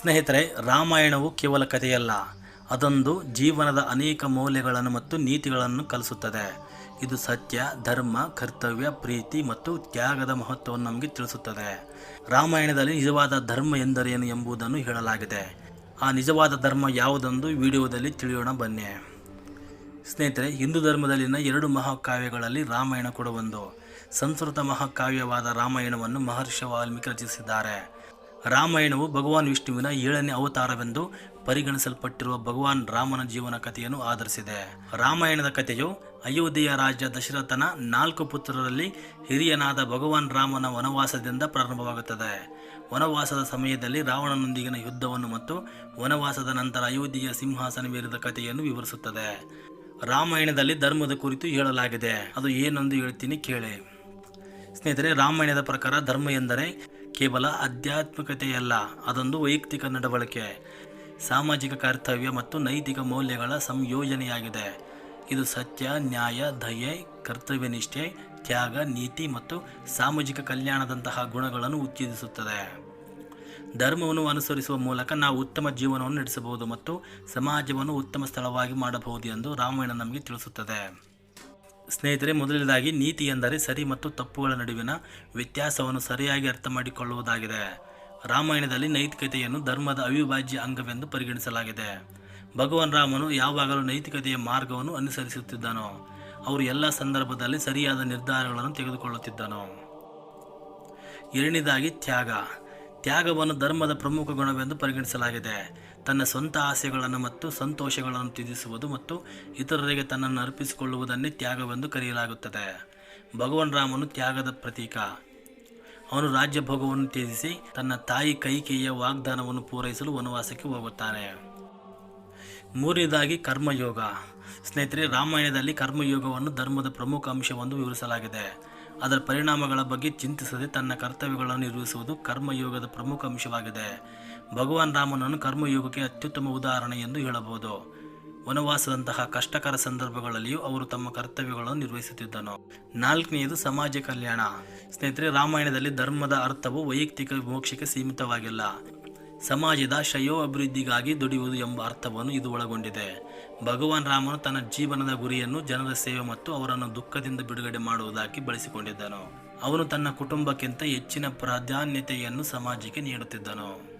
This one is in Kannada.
ಸ್ನೇಹಿತರೆ, ರಾಮಾಯಣವು ಕೇವಲ ಕಥೆಯಲ್ಲ. ಅದೊಂದು ಜೀವನದ ಅನೇಕ ಮೌಲ್ಯಗಳನ್ನು ಮತ್ತು ನೀತಿಗಳನ್ನು ಕಲಿಸುತ್ತದೆ. ಇದು ಸತ್ಯ, ಧರ್ಮ, ಕರ್ತವ್ಯ, ಪ್ರೀತಿ ಮತ್ತು ತ್ಯಾಗದ ಮಹತ್ವವನ್ನು ನಮಗೆ ತಿಳಿಸುತ್ತದೆ. ರಾಮಾಯಣದಲ್ಲಿ ನಿಜವಾದ ಧರ್ಮ ಎಂದರೇನು ಎಂಬುದನ್ನು ಹೇಳಲಾಗಿದೆ. ಆ ನಿಜವಾದ ಧರ್ಮ ಯಾವುದೊಂದು ವಿಡಿಯೋದಲ್ಲಿ ತಿಳಿಯೋಣ ಬನ್ನಿ. ಸ್ನೇಹಿತರೆ, ಹಿಂದೂ ಧರ್ಮದಲ್ಲಿನ ಎರಡು ಮಹಾಕಾವ್ಯಗಳಲ್ಲಿ ರಾಮಾಯಣ ಕೂಡ ಒಂದು. ಸಂಸ್ಕೃತ ಮಹಾಕಾವ್ಯವಾದ ರಾಮಾಯಣವನ್ನು ಮಹರ್ಷಿ ವಾಲ್ಮೀಕಿ ರಚಿಸಿದ್ದಾರೆ. ರಾಮಾಯಣವು ಭಗವಾನ್ ವಿಷ್ಣುವಿನ ಏಳನೇ ಅವತಾರವೆಂದು ಪರಿಗಣಿಸಲ್ಪಟ್ಟಿರುವ ಭಗವಾನ್ ರಾಮನ ಜೀವನ ಕಥೆಯನ್ನು ಆಧರಿಸಿದೆ. ರಾಮಾಯಣದ ಕಥೆಯು ಅಯೋಧ್ಯೆಯ ರಾಜ ದಶರಥನ ನಾಲ್ಕು ಪುತ್ರರಲ್ಲಿ ಹಿರಿಯನಾದ ಭಗವಾನ್ ರಾಮನ ವನವಾಸದಿಂದ ಪ್ರಾರಂಭವಾಗುತ್ತದೆ. ವನವಾಸದ ಸಮಯದಲ್ಲಿ ರಾವಣನೊಂದಿಗಿನ ಯುದ್ಧವನ್ನು ಮತ್ತು ವನವಾಸದ ನಂತರ ಅಯೋಧ್ಯೆಯ ಸಿಂಹಾಸನವೇರಿದ ಕಥೆಯನ್ನು ವಿವರಿಸುತ್ತದೆ. ರಾಮಾಯಣದಲ್ಲಿ ಧರ್ಮದ ಕುರಿತು ಹೇಳಲಾಗಿದೆ. ಅದು ಏನೆಂದು ಹೇಳ್ತೀನಿ ಕೇಳಿ. ಸ್ನೇಹಿತರೆ, ರಾಮಾಯಣದ ಪ್ರಕಾರ ಧರ್ಮ ಎಂದರೆ ಕೇವಲ ಆಧ್ಯಾತ್ಮಿಕತೆಯಲ್ಲ, ಅದೊಂದು ವೈಯಕ್ತಿಕ ನಡವಳಿಕೆ. ಸಾಮಾಜಿಕ ಕರ್ತವ್ಯ ಮತ್ತು ನೈತಿಕ ಮೌಲ್ಯಗಳ ಸಂಯೋಜನೆಯಾಗಿದೆ. ಇದು ಸತ್ಯ, ನ್ಯಾಯ, ದಯೆ, ಕರ್ತವ್ಯನಿಷ್ಠೆ, ತ್ಯಾಗ, ನೀತಿ ಮತ್ತು ಸಾಮಾಜಿಕ ಕಲ್ಯಾಣದಂತಹ ಗುಣಗಳನ್ನು ಉತ್ತೇಜಿಸುತ್ತದೆ. ಧರ್ಮವನ್ನು ಅನುಸರಿಸುವ ಮೂಲಕ ನಾವು ಉತ್ತಮ ಜೀವನವನ್ನು ನಡೆಸಬಹುದು ಮತ್ತು ಸಮಾಜವನ್ನು ಉತ್ತಮ ಸ್ಥಳವಾಗಿ ಮಾಡಬಹುದು ಎಂದು ರಾಮಾಯಣ ನಮಗೆ ತಿಳಿಸುತ್ತದೆ. ಸ್ನೇಹಿತರೆ, ಮೊದಲನೇದಾಗಿ ನೀತಿ ಎಂದರೆ ಸರಿ ಮತ್ತು ತಪ್ಪುಗಳ ನಡುವಿನ ವ್ಯತ್ಯಾಸವನ್ನು ಸರಿಯಾಗಿ ಅರ್ಥ ಮಾಡಿಕೊಳ್ಳುವುದಾಗಿದೆ ರಾಮಾಯಣದಲ್ಲಿ ನೈತಿಕತೆಯನ್ನು ಧರ್ಮದ ಅವಿಭಾಜ್ಯ ಅಂಗವೆಂದು ಪರಿಗಣಿಸಲಾಗಿದೆ. ಭಗವಾನ್ ರಾಮನು ಯಾವಾಗಲೂ ನೈತಿಕತೆಯ ಮಾರ್ಗವನ್ನು ಅನುಸರಿಸುತ್ತಿದ್ದನು. ಅವರು ಎಲ್ಲ ಸಂದರ್ಭದಲ್ಲಿ ಸರಿಯಾದ ನಿರ್ಧಾರಗಳನ್ನು ತೆಗೆದುಕೊಳ್ಳುತ್ತಿದ್ದನು. ಎರಡನೇದಾಗಿ ತ್ಯಾಗ. ತ್ಯಾಗವನ್ನು ಧರ್ಮದ ಪ್ರಮುಖ ಗುಣವೆಂದು ಪರಿಗಣಿಸಲಾಗಿದೆ. ತನ್ನ ಸ್ವಂತ ಆಸೆಗಳನ್ನು ಮತ್ತು ಸಂತೋಷಗಳನ್ನು ತ್ಯಜಿಸುವುದು ಮತ್ತು ಇತರರಿಗೆ ತನ್ನನ್ನು ಅರ್ಪಿಸಿಕೊಳ್ಳುವುದನ್ನೇ ತ್ಯಾಗವೆಂದು ಕರೆಯಲಾಗುತ್ತದೆ. ಭಗವಾನ್ ರಾಮನು ತ್ಯಾಗದ ಪ್ರತೀಕ. ಅವನು ರಾಜ್ಯ ಭೋಗವನ್ನು ತ್ಯಜಿಸಿ ತನ್ನ ತಾಯಿ ಕೈಕೇಯ ವಾಗ್ದಾನವನ್ನು ಪೂರೈಸಲು ವನವಾಸಕ್ಕೆ ಹೋಗುತ್ತಾನೆ. ಮೂರನೇದಾಗಿ ಕರ್ಮಯೋಗ. ಸ್ನೇಹಿತರೆ, ರಾಮಾಯಣದಲ್ಲಿ ಕರ್ಮಯೋಗವನ್ನು ಧರ್ಮದ ಪ್ರಮುಖ ಅಂಶವೆಂದು ವಿವರಿಸಲಾಗಿದೆ. ಅದರ ಪರಿಣಾಮಗಳ ಬಗ್ಗೆ ಚಿಂತಿಸದೆ ತನ್ನ ಕರ್ತವ್ಯಗಳನ್ನು ನಿರ್ವಹಿಸುವುದು ಕರ್ಮಯೋಗದ ಪ್ರಮುಖ ಅಂಶವಾಗಿದೆ. ಭಗವಾನ್ ರಾಮನನ್ನು ಕರ್ಮಯೋಗಕ್ಕೆ ಅತ್ಯುತ್ತಮ ಉದಾಹರಣೆ ಎಂದು ಹೇಳಬಹುದು. ವನವಾಸದಂತಹ ಕಷ್ಟಕರ ಸಂದರ್ಭಗಳಲ್ಲಿಯೂ ಅವರು ತಮ್ಮ ಕರ್ತವ್ಯಗಳನ್ನು ನಿರ್ವಹಿಸುತ್ತಿದ್ದನು. ನಾಲ್ಕನೆಯದು ಸಮಾಜ ಕಲ್ಯಾಣ. ಸ್ನೇಹಿತರೆ, ರಾಮಾಯಣದಲ್ಲಿ ಧರ್ಮದ ಅರ್ಥವು ವೈಯಕ್ತಿಕ ಮೋಕ್ಷಕ್ಕೆ ಸೀಮಿತವಾಗಿಲ್ಲ. ಸಮಾಜದ ಶ್ರೇಯೋ ಅಭಿವೃದ್ಧಿಗಾಗಿ ದುಡಿಯುವುದು ಎಂಬ ಅರ್ಥವನ್ನು ಇದು ಒಳಗೊಂಡಿದೆ. ಭಗವಾನ್ ರಾಮನು ತನ್ನ ಜೀವನದ ಗುರಿಯನ್ನು ಜನರ ಸೇವೆ ಮತ್ತು ಅವರನ್ನು ದುಃಖದಿಂದ ಬಿಡುಗಡೆ ಮಾಡುವುದಾಗಿ ಬಳಸಿಕೊಂಡಿದ್ದನು. ಅವನು ತನ್ನ ಕುಟುಂಬಕ್ಕಿಂತ ಹೆಚ್ಚಿನ ಪ್ರಾಧಾನ್ಯತೆಯನ್ನು ಸಮಾಜಕ್ಕೆ ನೀಡುತ್ತಿದ್ದನು.